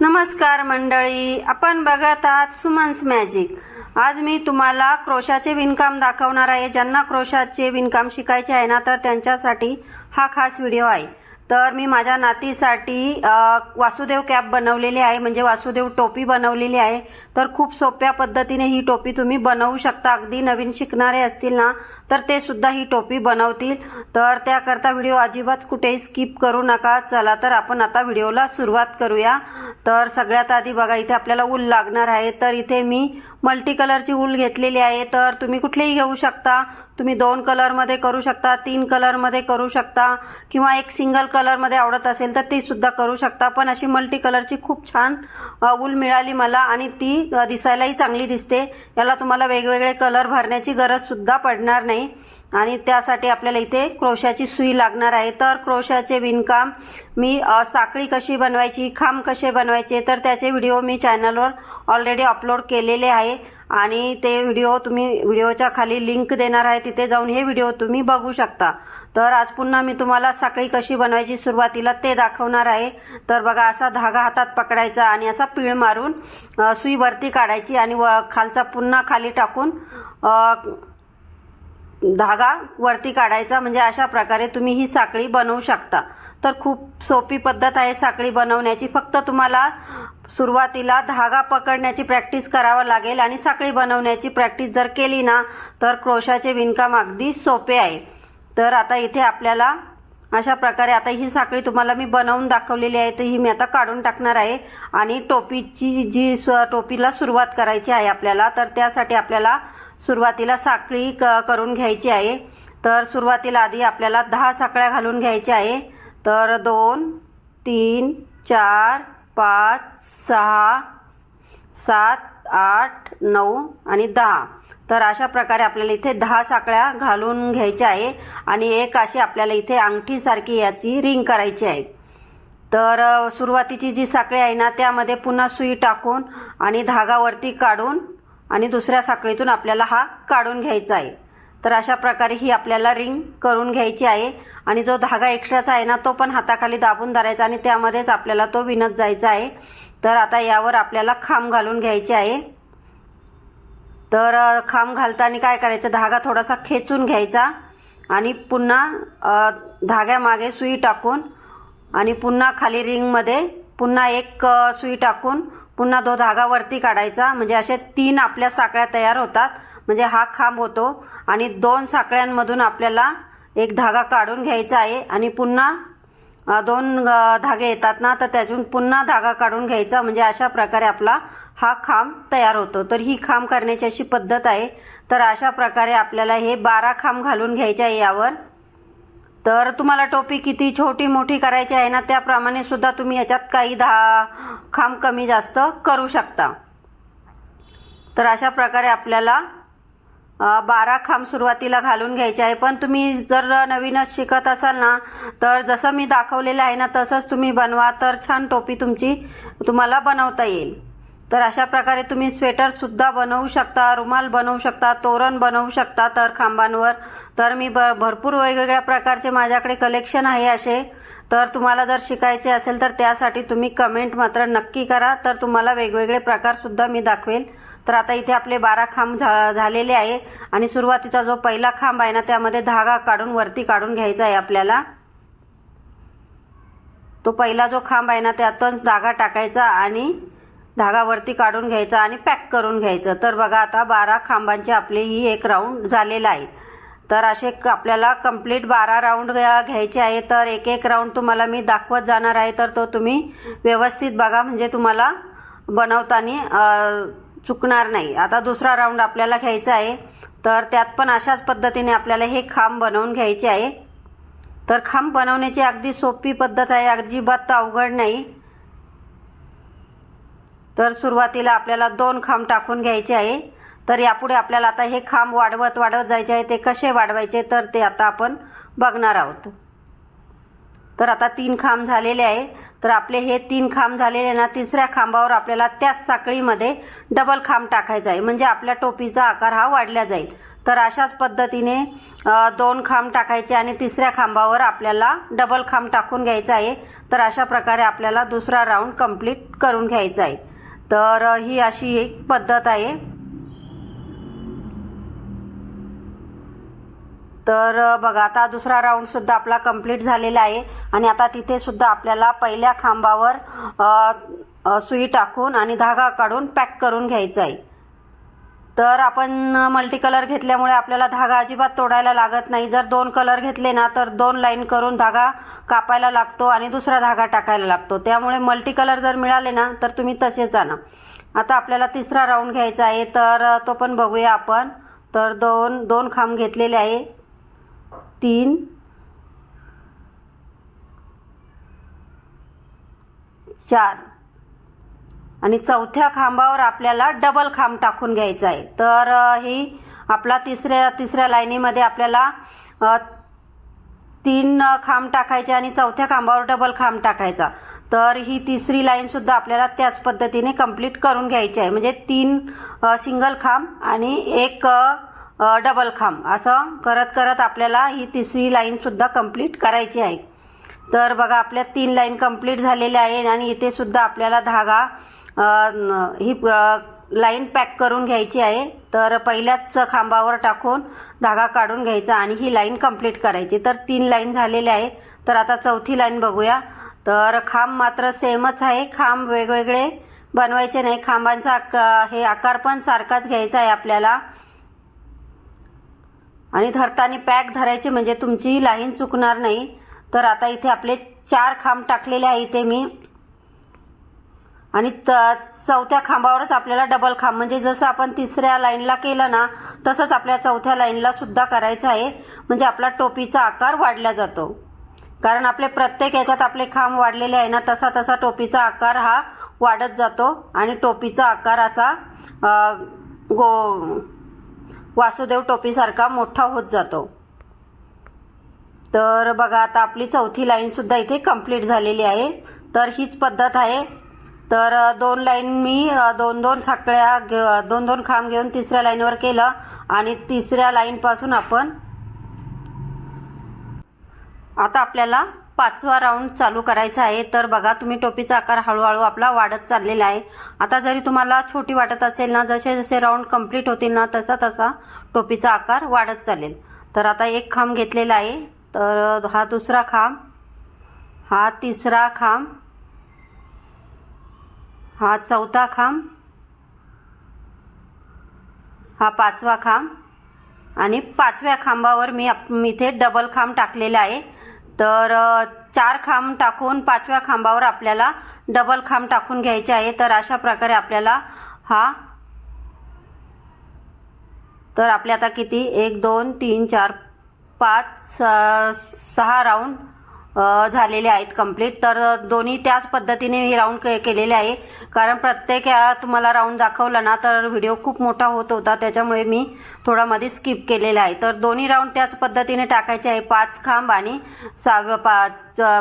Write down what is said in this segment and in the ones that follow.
नमस्कार मंडळी आपण बघत आहात सुमन्स मॅजिक आज मी तुम्हाला क्रोशाचे विणकाम दाखवणार आहे. ज्यांना क्रोशाचे विणकाम शिकायचे आहे ना तर त्यांच्यासाठी हा खास व्हिडिओ आहे. तर मी माझ्या नातीसाठी वासुदेव कॅप बनवलेली आहे. म्हणजे वासुदेव टोपी बनवलेली आहे. तर खूप सोप्या पद्धतीने ही टोपी तुम्ही बनवू शकता. अगदी नवीन शिकणारे असतील ना तर ते सुद्धा ही टोपी बनवतील. तर त्याकरता व्हिडिओ अजिबात कुठेही स्किप करू नका. चला तर आपण आता व्हिडिओला सुरुवात करूया. तर सगळ्यात आधी बघा इथे आपल्याला ऊल लागणार आहे. तर इथे मी मल्टी कलरची ऊल घेतलेली आहे. तर तुम्ही कुठलेही घेऊ शकता. तुम्ही दोन कलरमध्ये करू शकता तीन कलरमध्ये करू शकता किंवा एक सिंगल कलरमध्ये आवडत असेल तर ती सुद्धा करू शकता. पण अशी मल्टी कलरची खूप छान ऊल मिळाली मला आणि ती दिसायलाही चांगली दिसते. याला तुम्हाला वेगवेगळे कलर भरण्याची गरज सुद्धा पडणार नाही. आणि त्यासाठी आपल्याला इथे क्रोशाची सुई लागणार आहे. तर क्रोशाचे विणकाम मी साखळी कशी बनवायची खांब कसे बनवायचे तर त्याचे व्हिडिओ मी चॅनलवर ऑलरेडी अपलोड केलेले आहे. आणि ते व्हिडिओ तुम्ही व्हिडिओच्या खाली लिंक देणार आहे. तिथे जाऊन हे व्हिडिओ तुम्ही बघू शकता. तर आज पुन्हा मी तुम्हाला साखळी कशी बनवायची सुरुवातीला ते दाखवणार आहे. तर बघा असा धागा हातात पकडायचा आणि असा पीळ मारून सुई वरती काढायची आणि व खालचा पुन्हा खाली टाकून धागा वरती काढायचा म्हणजे अशा प्रकारे तुम्ही ही साखळी बनवू शकता. तर खूप सोपी पद्धत आहे साखळी बनवण्याची. फक्त तुम्हाला सुरुवातीला धागा पकडण्याची प्रॅक्टिस करावा लागेल आणि साखळी बनवण्याची प्रॅक्टिस जर केली ना तर क्रोशाचे विणकाम अगदी सोपे आहे. तर आता इथे आपल्याला अशा प्रकारे आता ही साखळी तुम्हाला मी बनवून दाखवलेली आहे तर ही मी आता काढून टाकणार आहे. आणि टोपीची जी स्व टोपीला सुरुवात करायची आहे आपल्याला तर त्यासाठी आपल्याला सुरुवातीला साखळी क करून घ्यायची आहे. तर सुरुवातीला आधी आपल्याला दहा साखळ्या घालून घ्यायच्या आहे. तर दोन तीन चार पाच सहा सात आठ नऊ आणि दहा. तर अशा प्रकारे आपल्याला इथे दहा साखळ्या घालून घ्यायच्या आहे आणि एक अशी आपल्याला इथे अंगठीसारखी याची रिंग करायची आहे. तर सुरुवातीची जी साखळी आहे ना त्यामध्ये पुन्हा सुई टाकून आणि धागावरती काढून आणि दुसऱ्या साखळीतून आपल्याला हा काढून घ्यायचा आहे. तर अशा प्रकारे ही आपल्याला रिंग करून घ्यायची आहे आणि जो धागा एक्स्ट्राचा आहे ना तो पण हाताखाली दाबून धरायचा आणि त्यामध्येच आपल्याला तो विणत जायचा आहे. तर आता यावर आपल्याला खांब घालून घ्यायचे आहे. तर खांब घालताना काय करायचं धागा थोडासा खेचून घ्यायचा आणि पुन्हा धाग्यामागे सुई टाकून आणि पुन्हा खाली रिंगमध्ये पुन्हा एक सुई टाकून पुन्हा तो धागा वरती काढायचा. म्हणजे असे तीन आपल्या साखळ्या तयार होतात. म्हणजे हा खांब होतो आणि दोन साखळ्यांमधून आपल्याला एक धागा काढून घ्यायचा आहे. आणि पुन्हा दोन धागे येतात ना तर त्यातून पुन्हा धागा काढून घ्यायचा. म्हणजे अशा प्रकारे आपला हा खांब तयार होतो. तर ही खांब करण्याची अशी पद्धत आहे. तर अशा प्रकारे आपल्याला हे बारा खांब घालून घ्यायचे आहे यावर. तर तुम्हाला टोपी किती छोटी मोठी करायची आहे ना त्याप्रमाणे सुद्धा तुम्ही याच्यात काही दहा खांब कमी जास्त करू शकता. तर अशा प्रकारे आपल्याला बारा खांब सुरुवातीला घालून घ्यायचे आहे. पण तुम्ही जर नवीनच शिकत असाल ना तर जसं मी दाखवलेलं आहे ना तसंच तुम्ही बनवा. तर छान टोपी तुमची तुम्हाला बनवता येईल. तर अशा प्रकारे तुम्ही स्वेटरसुद्धा बनवू शकता रुमाल बनवू शकता तोरण बनवू शकता तर खांबांवर. तर मी ब भरपूर वेगवेगळ्या प्रकारचे माझ्याकडे कलेक्शन आहे असे. तर तुम्हाला जर शिकायचे असेल तर त्यासाठी तुम्ही कमेंट मात्र नक्की करा. तर तुम्हाला वेगवेगळे प्रकारसुद्धा मी दाखवेल. तर आता इथे आपले बारा खांब झा झालेले आहे. आणि सुरुवातीचा जो पहिला खांब आहे ना त्यामध्ये धागा काढून वरती काढून घ्यायचा आहे आपल्याला. तो पहिला जो खांब आहे ना त्यातून धागा टाकायचा आणि धागा वरती काढून घ्यायचा आणि पॅक करून घ्यायचं. तर बघा आता बारा खांबांची आपली ही एक राऊंड झालेला आहे. तर असे आपल्याला कंप्लीट बारा राऊंड घ्यायचे आहे. तर एक एक राऊंड तुम्हाला मी दाखवत जाणार आहे. तर तो तुम्ही व्यवस्थित बघा. म्हणजे तुम्हाला बनवताना चुकणार नाही. आता दुसरा राऊंड आपल्याला घ्यायचा आहे. तर त्यात पण अशाच पद्धतीने आपल्याला हे खांब बनवून घ्यायचे आहे. तर खांब बनवण्याची अगदी सोपी पद्धत आहे. अजिबात अवघड नाही. तर सुरुवातीला आपल्याला दोन खांब टाकून घ्यायचे आहे. तर यापुढे आपल्याला आता हे खांब वाढवत वाढवत जायचे आहे. ते कसे वाढवायचे तर ते आता आपण बघणार आहोत. तर आता तीन खांब झालेले आहे. तर आपले हे तीन खांब झालेले ना तिसऱ्या खांबावर आपल्याला त्याच साखळीमध्ये डबल खांब टाकायचा आहे. म्हणजे आपल्या टोपीचा आकार हा वाढला जाईल. तर अशाच पद्धतीने दोन खांब टाकायचे आणि तिसऱ्या खांबावर आपल्याला डबल खांब टाकून घ्यायचा आहे. तर अशा प्रकारे आपल्याला दुसरा राऊंड कंप्लीट करून घ्यायचा आहे. तर ही अशी एक पद्धत आहे. तर बघा आता दुसरा राऊंड सुद्धा आपला कंप्लीट झालेला आहे. आणि आता तिथे सुद्धा आपल्याला पहिल्या खांबावर सुई टाकून आणि धागा काढून पॅक करून घ्यायचा आहे. तर आपण मल्टी कलर घेतल्यामुळे आपल्याला धागा अजिबात तोडायला लागत नाही. जर दोन कलर घेतले ना तर दोन लाईन करून धागा कापायला लागतो आणि दुसरा धागा टाकायला लागतो. त्यामुळे मल्टी कलर जर मिळाले ना तर तुम्ही तसेच आणा. आता आपल्याला तिसरा राऊंड घ्यायचा आहे तर तो पण बघूया आपण. तर दोन दोन खांब घेतलेले आहे. तीन. चार. आणि चौथ्या खांबावर आपल्याला डबल खांब टाकून घ्यायचा आहे. तर ही आपला तिसऱ्या तिसऱ्या लाईनीमध्ये आपल्याला तीन खांब टाकायचे आणि चौथ्या खांबावर डबल खांब टाकायचा. तर ही तिसरी लाईनसुद्धा आपल्याला त्याच पद्धतीने कंप्लीट करून घ्यायची आहे. म्हणजे तीन सिंगल खांब आणि एक डबल खांब. असं करत करत आपल्याला ही तिसरी लाईनसुद्धा कंप्लीट करायची आहे. तर बघा आपल्या तीन लाईन कंप्लीट झालेल्या आहे आणि इथे सुद्धा आपल्याला धागा ही लाईन पॅक करून घ्यायची आहे. तर पहिल्याच खांबावर टाकून धागा काढून घ्यायचा आणि ही लाईन कंप्लीट करायची. तर तीन लाईन झालेल्या आहे तर आता चौथी लाईन बघूया. तर खांब मात्र सेमच आहे. खांब वेगवेगळे बनवायचे नाही. खांबांचा आका हे आकार पण सारखाच घ्यायचा आहे आपल्याला. आणि धरताना पॅक धरायचे म्हणजे तुमची लाईन चुकणार नाही. तर आता इथे आपले चार खांब टाकलेले आहे इथे मी. आणि त- चौथ्या खांबावरच आपल्याला डबल खांब. म्हणजे जसं आपण तिसऱ्या लाईनला केलं ना तसंच आपल्या चौथ्या लाईनला सुद्धा करायचं आहे. म्हणजे आपला टोपीचा आकार वाढला जातो. कारण आपले प्रत्येक याच्यात आपले खांब वाढलेले आहे ना तसा तसा टोपीचा आकार हा वाढत जातो. आणि टोपीचा आकार असा गो वासुदेव टोपीसारखा मोठा होत जातो. तर बघा आता आपली चौथी लाईनसुद्धा इथे कंप्लीट झालेली आहे. तर हीच पद्धत आहे. तर दोन लाईन मी दोन दोन साखळ्या दोन दोन खांब घेऊन तिसऱ्या लाईनवर केलं आणि तिसऱ्या लाईनपासून आपण आता आपल्याला पाचवा राऊंड चालू करायचा आहे. तर बघा तुम्ही टोपीचा आकार हळूहळू आपला वाढत चाललेला आहे. आता जरी तुम्हाला छोटी वाटत असेल ना जसे जसे राऊंड कंप्लीट होतील ना तसा तसा टोपीचा आकार वाढत चालेल. तर आता एक खांब घेतलेला आहे. तर हा दुसरा खांब हा तिसरा खांब हा चौथा खांब हा पाचवा खांब आणि पाचव्या खांबावर मी आप- मी इथे डबल खांब टाकलेला आहे. तर चार खांब टाकून पाचव्या खांबावर आपल्याला डबल खांब टाकून घ्यायचे आहे. तर अशा प्रकारे आपल्याला हा तर आपले आता किती? एक दोन तीन चार पाच स- सहा राऊंड झालेले आहेत कंप्लीट तर दोन्ही त्याच पद्धतीने हे राऊंड के केलेले आहे. कारण प्रत्येक तुम्हाला राऊंड दाखवला ना तर व्हिडिओ खूप मोठा होत होता. त्याच्यामुळे मी थोडा मध्ये स्किप केलेला आहे. तर दोन्ही राऊंड त्याच पद्धतीने टाकायचे आहे. पाच खांब आणि सहाव्या पाच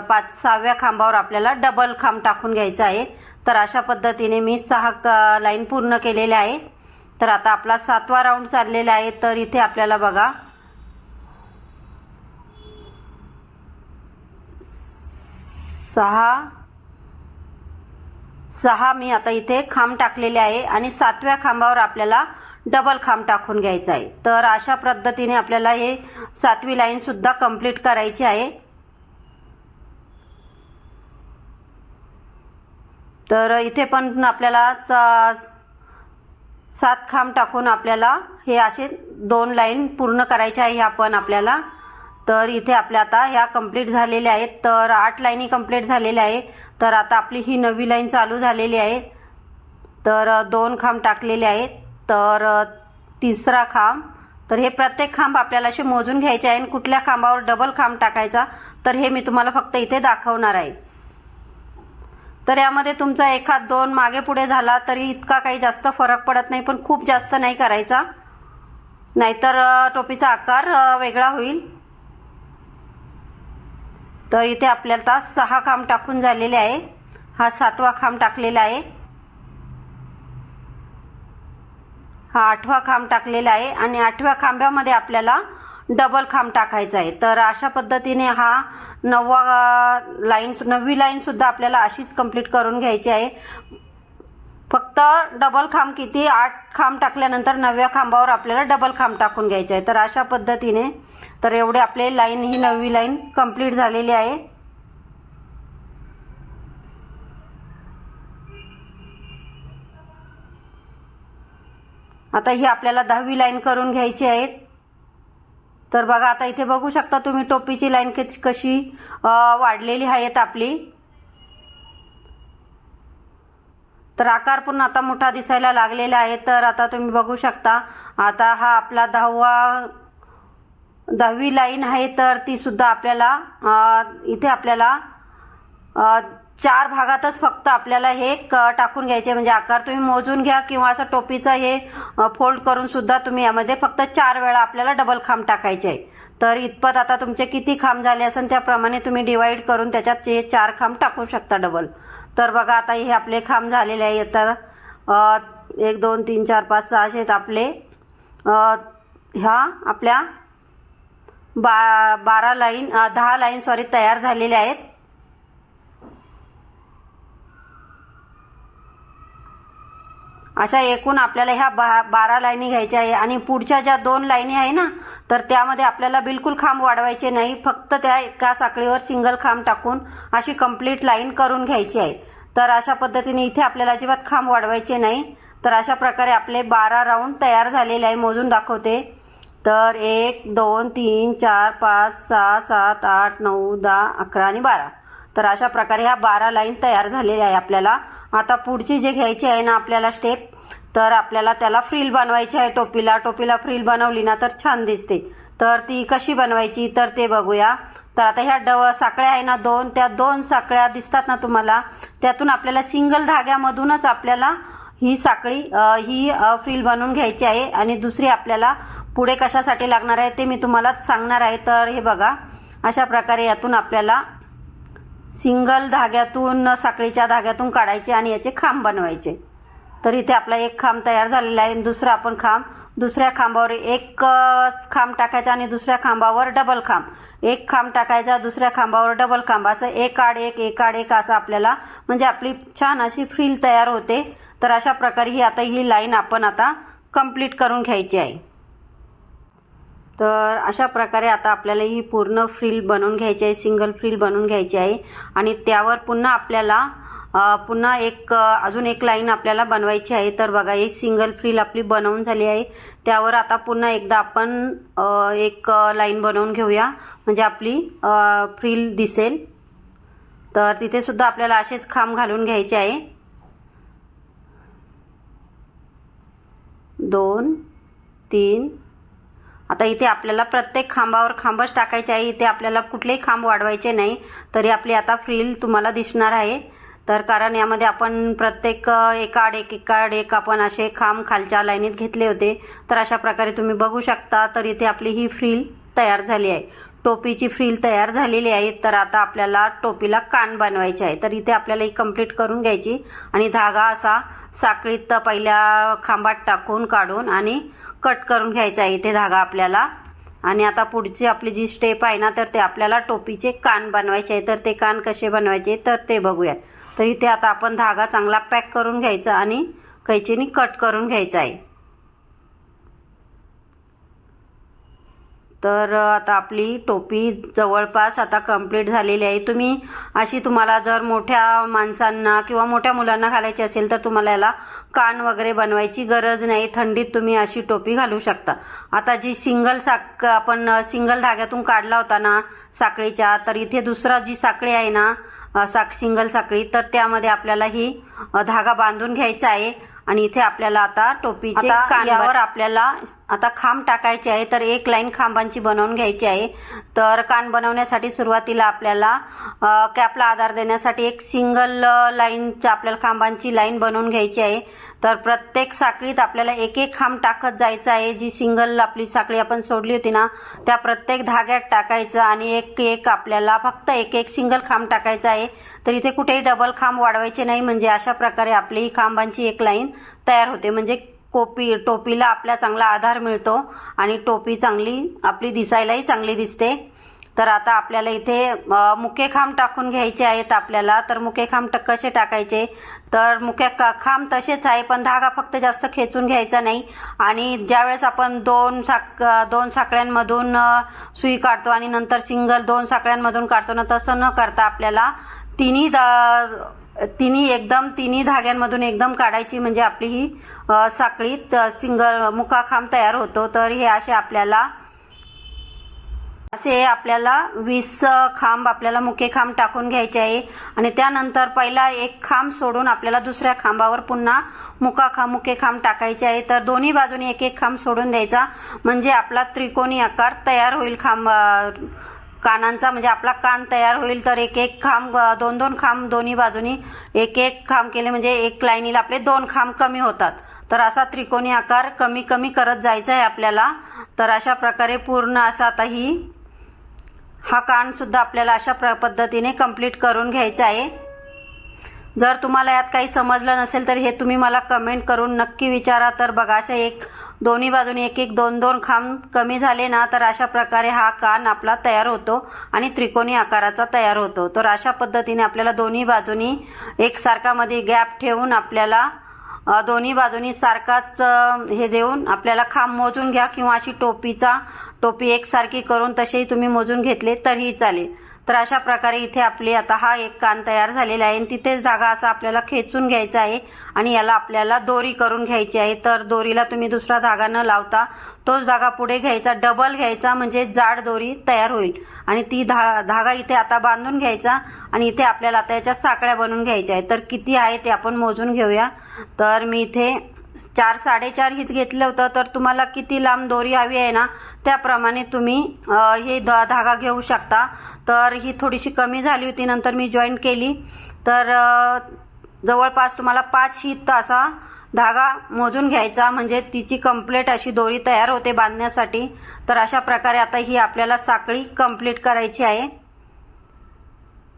पाच सहाव्या खांबावर आपल्याला डबल खांब टाकून घ्यायचा आहे. तर अशा पद्धतीने मी सहा क- लाईन पूर्ण केलेल्या आहे. तर आता आपला सातवा राऊंड चाललेला आहे. तर इथे आपल्याला बघा सहा सहा मी आता इथे खांब टाकलेले आहे आणि सातव्या खांबावर आपल्याला डबल खांब टाकून घ्यायचा आहे. तर अशा पद्धतीने आपल्याला हे सातवी लाईनसुद्धा कंप्लीट करायची आहे. तर इथे पण आपल्याला सात खांब टाकून आपल्याला हे असे दोन लाईन पूर्ण करायचे आहे. ह्या पण आपल्याला तर इथे आपल्या आता ह्या कंप्लीट झालेल्या आहेत. तर आठ लाईनी कंप्लीट झालेल्या आहे तर आता आपली ही नवी लाईन चालू झालेली आहे. तर दोन खांब टाकलेले आहेत. तर तिसरा खांब. तर हे प्रत्येक खांब आपल्याला असे मोजून घ्यायचे आहे आणि कुठल्या खांबावर डबल खांब टाकायचा तर हे मी तुम्हाला फक्त इथे दाखवणार आहे. तर यामध्ये तुमचा एखाद दोन मागे पुढे झाला तरी इतका काही जास्त फरक पडत नाही पण खूप जास्त नाही करायचा. नाहीतर टोपीचा आकार वेगळा होईल. तर इथे आपल्याला सहा खांब टाकून झालेले आहे. हा सातवा खांब टाकलेला आहे. हा आठवा खांब टाकलेला आहे आणि आठव्या खांब्यामध्ये आपल्याला डबल खांब टाकायचा आहे. तर अशा पद्धतीने हा नववा लाईन नववी लाईनसुद्धा आपल्याला अशीच कंप्लीट करून घ्यायची आहे. फक्त डबल खांब किती? आठ खांब टाकल्यानंतर नवव्या खांबावर आपल्याला डबल खांब टाकून घ्यायचे आहे तर अशा पद्धतीने तर एवढे आपले लाईन ही नववी लाईन कंप्लीट झालेली आहे. आता ही आपल्याला दहावी लाईन करून घ्यायची आहे तर बघा आता इथे बघू शकता तुम्ही टोपीची लाईन कशी कशी वाढलेली आहेत आपली. तर आकार पण आता मोठा दिसायला लागलेला आहे. तर आता तुम्ही बघू शकता आता हा आपला दहावा दहावी लाईन आहे. तर ती सुद्धा आपल्याला इथे आपल्याला चार भागातच फक्त आपल्याला हे क- टाकून घ्यायचे म्हणजे आकार तुम्ही मोजून घ्या किंवा असं टोपीचा हे फोल्ड करून सुद्धा तुम्ही यामध्ये फक्त चार वेळा आपल्याला डबल खांब टाकायचे आहे. तर इतपत आता तुमचे किती खांब झाले असेल त्याप्रमाणे तुम्ही डिवाईड करून त्याच्यात ते चार खांब टाकू शकता डबल. तर बघा आता हे आपले खांब झालेले आहे. तर एक दोन तीन चार पाच सहा असे आहेत आपले. ह्या आपल्या बा बारा लाईन दहा लाईन सॉरी तयार झालेल्या आहेत. अशा एकूण आपल्याला ह्या बा बारा लाईनी घ्यायच्या आहे. आणि पुढच्या ज्या दोन लाईनी आहे ना तर त्यामध्ये आपल्याला बिलकुल खांब वाढवायचे नाही. फक्त त्या एका साखळीवर सिंगल खांब टाकून अशी कंप्लीट लाईन करून घ्यायची आहे. तर अशा पद्धतीने इथे आपल्याला अजिबात खांब वाढवायचे नाही. तर अशा प्रकारे आपले बारा राऊंड तयार झालेले आहे. मोजून दाखवते. तर एक दोन तीन चार पाच सहा सात आठ नऊ दहा अकरा आणि बारा. तर अशा प्रकारे ह्या बारा लाईन तयार झालेल्या आहे आपल्याला. आता पुढची जे घ्यायची आहे ना आपल्याला स्टेप तर आपल्याला त्याला फ्रील बनवायची आहे टोपीला. टोपीला फ्रील बनवली ना तर छान दिसते. तर ती कशी बनवायची तर ते बघूया. तर आता ह्या डव साकळ्या आहे ना दोन त्या दोन साकळ्या दिसतात ना तुम्हाला. त्यातून आपल्याला सिंगल धाग्यामधूनच आपल्याला ही साखळी ही फ्रील बनवून घ्यायची आहे. आणि दुसरी आपल्याला पुढे कशासाठी लागणार आहे ते मी तुम्हाला सांगणार आहे. तर हे बघा. अशा प्रकारे यातून आपल्याला सिंगल धाग्यातून साखळीच्या धाग्यातून काढायचे आणि याचे खांब बनवायचे. तर इथे आपला एक खांब तयार झालेला आहे आणि दुसरा आपण खांब दुसऱ्या खांबावर एक खांब टाकायचा आणि दुसऱ्या खांबावर डबल खांब. एक खांब टाकायचा दुसऱ्या खांबावर डबल खांब. असं एक आड एक एक आड एक असं आपल्याला म्हणजे आपली छान अशी फ्रील तयार होते. तर अशा प्रकारे ही आता ही लाईन आपण आता कंप्लीट करून घ्यायची आहे. तर अशा प्रकारे आता आपल्याला ही पूर्ण फ्रील बनवून घ्यायची आहे सिंगल फ्रील बनवून घ्यायची आहे. आणि त्यावर पुन्हा आपल्याला पुन्हा एक अजून एक लाईन आपल्याला बनवायची आहे. तर बघा ही सिंगल फ्रील आपली बनवून झाली आहे. त्यावर आता पुन्हा एकदा आपण एक लाईन बनवून घेऊया. म्हणजे आपली फ्रील दिसेल. तर तिथे सुद्धा आपल्याला असेच खांब घालून घ्यायचे आहे. दोन तीन आता इथे आपल्याला प्रत्येक खांबावर खांबच टाकायचे आहे. इथे आपल्याला कुठलेही खांब वाढवायचे नाही. तरी आपली आता फ्रील तुम्हाला दिसणार आहे. तर कारण यामध्ये आपण प्रत्येक एकाड एक एकाड एक आपण असे खांब खालच्या लाईनीत घेतले होते. तर अशा प्रकारे तुम्ही बघू शकता. तर इथे आपली ही फ्रील तयार झाली आहे. टोपीची फ्रील तयार झालेली आहे. तर आता आपल्याला टोपीला कान बनवायचे आहे. तर इथे आपल्याला ही कंप्लीट करून घ्यायची. आणि धागा असा साखळीत पहिल्या खांबात टाकून काढून आणि कट करून घ्यायचा आहे इथे धागा आपल्याला. आणि आता पुढची आपली जी स्टेप आहे ना तर ते आपल्याला टोपीचे कान बनवायचे आहे. तर ते कान कसे बनवायचे तर ते बघूया तर इथे आता आपण धागा चांगला पॅक करून घ्यायचा आणि कैचीनी कट करून घ्यायचा आहे. तर आता आपली टोपी जवळपास आता कंप्लीट झालेली आहे. तुम्ही अशी तुम्हाला जर मोठ्या माणसांना किंवा मोठ्या मुलांना घालायची असेल तर तुम्हाला याला कान वगैरे बनवायची गरज नाही. थंडीत तुम्ही अशी टोपी घालू शकता. आता जी सिंगल साक आपण सिंगल धाग्यातून काढला होता ना साखळीच्या तर इथे दुसरा जी साखळी आहे ना साक सिंगल साखळी तर त्यामध्ये आपल्याला ही धागा बांधून घ्यायचा आहे. आणि इथे आपल्याला आता टोपीचे आता कान यावर आपल्याला आता खांब टाकायचे आहे तर एक लाईन खांबांची बनवून घ्यायची आहे. तर कान बनवण्यासाठी सुरुवातीला आपल्याला कॅपला आधार देण्यासाठी एक सिंगल लाईनच्या आपल्याला खांबांची लाईन बनवून घ्यायची आहे. तर प्रत्येक साखळीत आपल्याला एक एक खांब टाकत जायचं आहे. जी सिंगल आपली साखळी आपण सोडली होती ना त्या प्रत्येक धाग्यात टाकायचं आणि एक एक आपल्याला फक्त एक एक सिंगल खांब टाकायचा आहे. तर इथे कुठेही डबल खांब वाढवायचे नाही. म्हणजे अशा प्रकारे आपली खांबांची एक लाईन तयार होते. म्हणजे कोपी टोपीला आपल्या चांगला आधार मिळतो आणि टोपी चांगली आपली दिसायलाही चांगली दिसते. तर आता आपल्याला इथे मुके खांब टाकून घ्यायचे आहेत आपल्याला. तर मुके खांब ट- कसे टाकायचे? तर मुके क- खांब तसेच आहे पण धागा फक्त जास्त खेचून घ्यायचा नाही. आणि ज्यावेळेस आपण दोन साक दोन साखळ्यांमधून सुई काढतो आणि नंतर सिंगल दोन साखळ्यांमधून काढतो ना तसं न करता आपल्याला तिन्ही द तिन्ही एकदम तिन्ही धाग्यांमधून एकदम काढायची म्हणजे आपली ही साखळीत सिंगल मुकाखांब तयार होतो. तर हे असे आपल्याला असे आपल्याला वीस खांब आपल्याला मुके खांब टाकून घ्यायचे आहे. आणि त्यानंतर पहिला एक खांब सोडून आपल्याला दुसऱ्या खांबावर पुन्हा मुका खांब मुके खांब टाकायचे आहे. तर दोन्ही बाजूने एक एक खांब सोडून द्यायचा. म्हणजे आपला त्रिकोणी आकार तयार होईल खांब कानांचा म्हणजे आपला कान तयार होईल तर एक एक खांब दोन दोन खांब दोन्ही बाजूनी एक एक खांब केले म्हणजे एक लाईनीला आपले दोन खांब कमी होतात. तर असा त्रिकोणी आकार कमी कमी करत जायचा आहे आपल्याला. तर अशा प्रकारे पूर्ण असा आता ही हा कान सुद्धा आपल्याला अशा प्र पद्धतीने कंप्लीट करून घ्यायचा आहे. जर तुम्हाला यात काही समजलं नसेल तर हे तुम्ही मला कमेंट करून नक्की विचारा. तर बघा अशा एक दोन्ही बाजूने एक एक दोन दोन खांब कमी झाले ना तर अशा प्रकारे हा कान आपला तयार होतो आणि त्रिकोणी आकाराचा तयार होतो. तर अशा पद्धतीने आपल्याला दोन्ही बाजूनी एकसारखामध्ये गॅप ठेवून आपल्याला दोन्ही बाजूनी सारखाच हे देऊन आपल्याला खांब मोजून घ्या किंवा अशी टोपीचा टोपी एकसारखी करून तसेही तुम्ही मोजून घेतले तरीही चालेल. तर अशा प्रकारे इथे आपली आता हा एक कान तयार झालेला आहे. आणि तिथेच धागा असा आपल्याला खेचून घ्यायचा आहे. आणि याला आपल्याला दोरी करून घ्यायची आहे. तर दोरीला तुम्ही दुसरा धागा न लावता तोच धागा पुढे घ्यायचा. डबल घ्यायचा म्हणजे जाड दोरी तयार होईल. आणि ती धा धागा इथे आता बांधून घ्यायचा. आणि इथे आपल्याला आता याच्या साकळ्या बनवून घ्यायच्या आहेत. तर किती आहे ते आपण मोजून घेऊया. तर मी इथे चार साडेचार हित घेतलं होतं. तर तुम्हाला किती लांब दोरी हवी आहे ना त्याप्रमाणे तुम्ही हे द धागा घेऊ शकता. तर ही थोडीशी कमी झाली होती नंतर मी जॉईन केली. तर जवळपास तुम्हाला पाच हित असा धागा मोजून घ्यायचा म्हणजे तिची कंप्लीट अशी दोरी तयार होते बांधण्यासाठी. तर अशा प्रकारे आता ही आपल्याला साखळी कंप्लीट करायची आहे.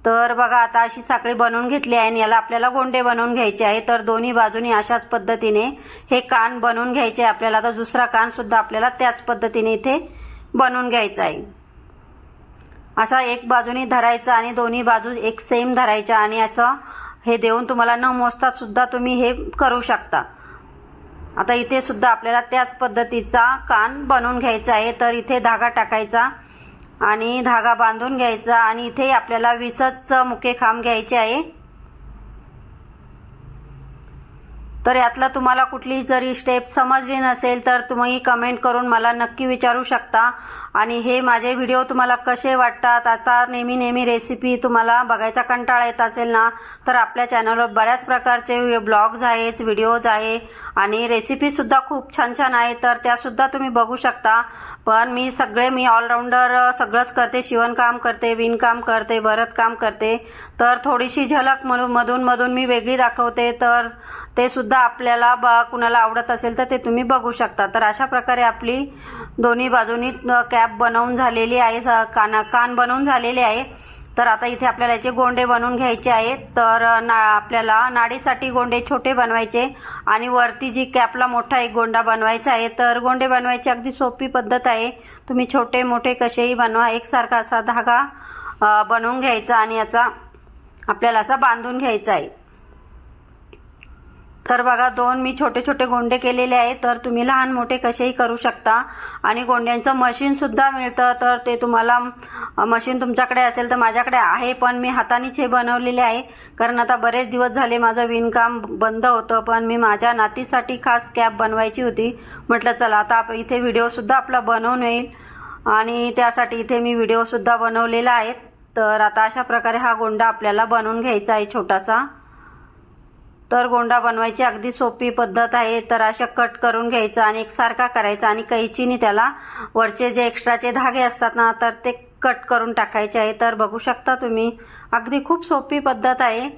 तर बघा आता अशी साखळी बनवून घेतली आहे आणि याला आपल्याला गोंडे बनवून घ्यायचे आहे. तर दोन्ही बाजूनी अशाच पद्धतीने हे कान बनवून घ्यायचे आहे. आपल्याला तर दुसरा कान सुद्धा आपल्याला त्याच पद्धतीने इथे बनवून घ्यायचा आहे. असा एक बाजूने धरायचा आणि दोन्ही बाजू एक सेम धरायच्या आणि असं हे देऊन तुम्हाला न मोजता सुद्धा तुम्ही हे करू शकता. आता इथे सुद्धा आपल्याला त्याच पद्धतीचा कान बनवून घ्यायचा आहे. तर इथे धागा टाकायचा आणि धागा बांधून घ्यायचा आणि इथे आपल्याला वीसच मुके खांब घ्यायचे आहे. तर यातलं तुम्हाला कुठली जरी स्टेप समजली नसेल तर तुम्ही कमेंट करून मला नक्की विचारू शकता. आणि हे माझे व्हिडिओ तुम्हाला कसे वाटतात आता नेहमी नेहमी रेसिपी तुम्हाला बघायचा कंटाळा येत असेल ना तर आपल्या चॅनलवर बऱ्याच प्रकारचे ब्लॉग्स आहेत व्हिडिओज आहे आणि रेसिपीसुद्धा खूप छान छान आहे तर त्यासुद्धा तुम्ही बघू शकता. पण मी सगळे मी ऑलराऊंडर सगळंच करते. शिवणकाम करते विणकाम करते भरतकाम करते. तर थोडीशी झलक म्हणून मधून मधून मी वेगळी दाखवते. तर ते सुद्धा आपल्याला ब कुणाला आवडत असेल तर ते तुम्ही बघू शकता. तर अशा प्रकारे आपली दोन्ही बाजूनी कॅप बनवून झालेली आहे काना कान बनवून झालेले आहे. तर आता इथे आपल्याला याचे गोंडे बनवून घ्यायचे आहेत. तर ना आपल्याला नाडीसाठी गोंडे छोटे बनवायचे आणि वरती जी कॅपला मोठा एक गोंडा बनवायचा आहे. तर गोंडे बनवायची अगदी सोपी पद्धत आहे. तुम्ही छोटे मोठे कसेही बनवा. एकसारखा असा धागा बनवून घ्यायचा आणि याचा आपल्याला असा बांधून घ्यायचा आहे. तर बघा दोन मी छोटे छोटे गोंडे केलेले आहेत तर तुम्ही लहान मोठे कसेही करू शकता. आणि गोंड्यांचं मशीन सुद्धा मिळतं तर ते तुम्हाला मशीन तुमच्याकडे असेल तर माझ्याकडे आहे पण मी हातानेच हे बनवलेले आहे. कारण आता बरेच दिवस झाले माझं विणकाम बंद होतं पण मी माझ्या नातीसाठी खास कॅप बनवायची होती. म्हटलं चला आता आप- इथे व्हिडिओ सुद्धा आपला बनवून येईल. आणि त्यासाठी इथे मी व्हिडिओ सुद्धा बनवलेला आहे. तर आता अशा प्रकारे हा गोंडा आपल्याला बनवून घ्यायचा आहे छोटासा. तर गोंडा बनवायची अगदी सोपी पद्धत आहे. तर अशा कट करून घ्यायचं आणि एकसारखा करायचा आणि कैचीने त्याला वरचे जे एक्स्ट्राचे धागे असतात ना तर ते कट करून टाकायचे आहे. तर बघू शकता तुम्ही अगदी खूप सोपी पद्धत आहे.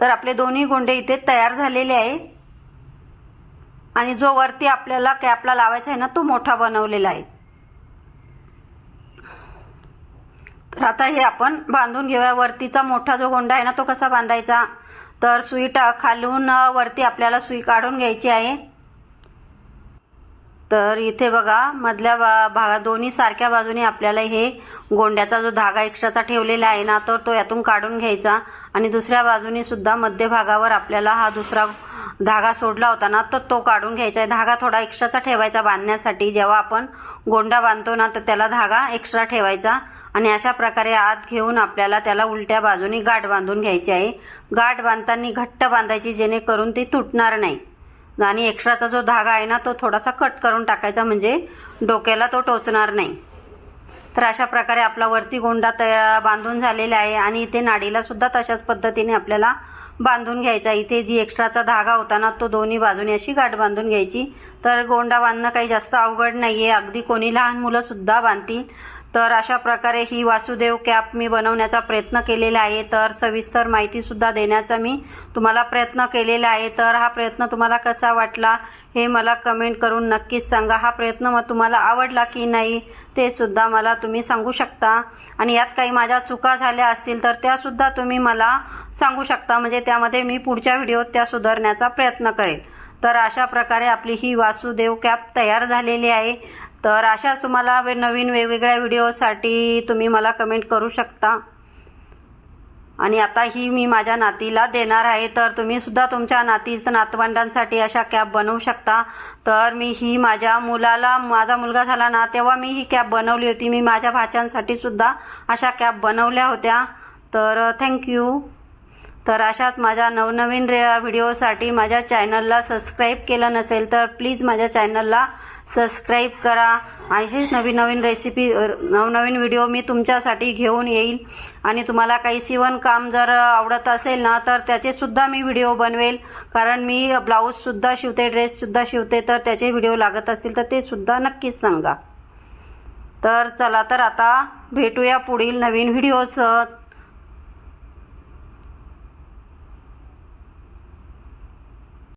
तर आपले दोन्ही गोंडे इथे तयार झालेले आहे. आणि जो वरती आपल्याला कॅपला लावायचा आहे ना तो मोठा बनवलेला आहे तर आता हे आपण बांधून घेऊया. वरतीचा मोठा जो गोंडा आहे ना तो कसा बांधायचा? तर सुई टा खालून वरती आपल्याला सुई काढून घ्यायची आहे. तर इथे बघा मधल्या भागा दोन्ही सारख्या बाजूने आपल्याला हे गोंड्याचा जो धागा एक्स्ट्राचा ठेवलेला आहे ना तर तो यातून काढून घ्यायचा. आणि दुसऱ्या बाजूने सुद्धा मध्यभागावर आपल्याला हा दुसरा धागा सोडला होता ना तर तो काढून घ्यायचा आहे. धागा थोडा एक्स्ट्राचा ठेवायचा बांधण्यासाठी. जेव्हा आपण गोंडा बांधतो ना तर त्याला धागा एक्स्ट्रा ठेवायचा. आणि अशा प्रकारे आत घेऊन आपल्याला त्याला उलट्या बाजूनी गाठ बांधून घ्यायची आहे. गाठ बांधताना घट्ट बांधायची जेणेकरून ती तुटणार नाही. आणि एक्स्ट्राचा जो धागा आहे ना तो थोडासा कट करून टाकायचा म्हणजे डोक्याला तो टोचणार नाही. तर अशा प्रकारे आपला वरती गोंडा तया बांधून झालेला आहे आणि इथे नाडीला सुद्धा तशाच पद्धतीने आपल्याला बांधून घ्यायचा इथे जी एक्स्ट्राचा धागा होता ना तो दोन्ही बाजूने अशी गाठ बांधून घ्यायची. तर गोंडा बांधणं काही जास्त अवघड नाही आहे अगदी कोणी लहान मुलंसुद्धा बांधतील. तर अशा प्रकारे ही वासुदेव कॅप मी बनवण्याचा प्रयत्न केलेला आहे. तर सविस्तर माहितीसुद्धा देण्याचा मी तुम्हाला प्रयत्न केलेला आहे. तर हा प्रयत्न तुम्हाला कसा वाटला हे मला कमेंट करून नक्कीच सांगा. हा प्रयत्न मग तुम्हाला आवडला की नाही ते सुद्धा मला तुम्ही सांगू शकता. आणि यात काही माझ्या चुका झाल्या असतील तर त्यासुद्धा तुम्ही मला सांगू शकता. म्हणजे त्यामध्ये मी पुढच्या व्हिडिओत त्या सुधारण्याचा प्रयत्न करेल. तर अशा प्रकारे आपली ही वासुदेव कॅप तयार झालेली आहे. तर अशाच तुम्हाला वे- नवीन वेगवेगळ्या व्हिडिओसाठी तुम्ही मला कमेंट करू शकता. आणि आता ही मी माझ्या नातीला देणार आहे तर तुम्ही सुद्धा तुमच्या नातीचं नातवंडांसाठी अशा कॅप बनवू शकता. तर मी ही माझ्या मुलाला माझा मुलगा झाला ना तेव्हा मी ही कॅप बनवली होती. मी माझ्या भाच्यांसाठी सुद्धा अशा कॅप बनवल्या होत्या. तर थँक्यू तर अशाच माझ्या नवनवीन रे व्हिडिओसाठी माझ्या चॅनलला सबस्क्राईब केलं नसेल तर प्लीज माझ्या चॅनलला सबस्क्राईब करा. अशीच नवीन नवीन रेसिपी नवनवीन व्हिडिओ मी तुमच्यासाठी घेऊन येईल. आणि तुम्हाला काही शिवणकाम जर आवडत असेल ना तर त्याचेसुद्धा मी व्हिडिओ बनवेल. कारण मी ब्लाऊजसुद्धा शिवते ड्रेससुद्धा शिवते तर त्याचे व्हिडिओ लागत असतील तर ते सुद्धा नक्कीच सांगा. तर चला तर आता भेटूया पुढील नवीन व्हिडिओसह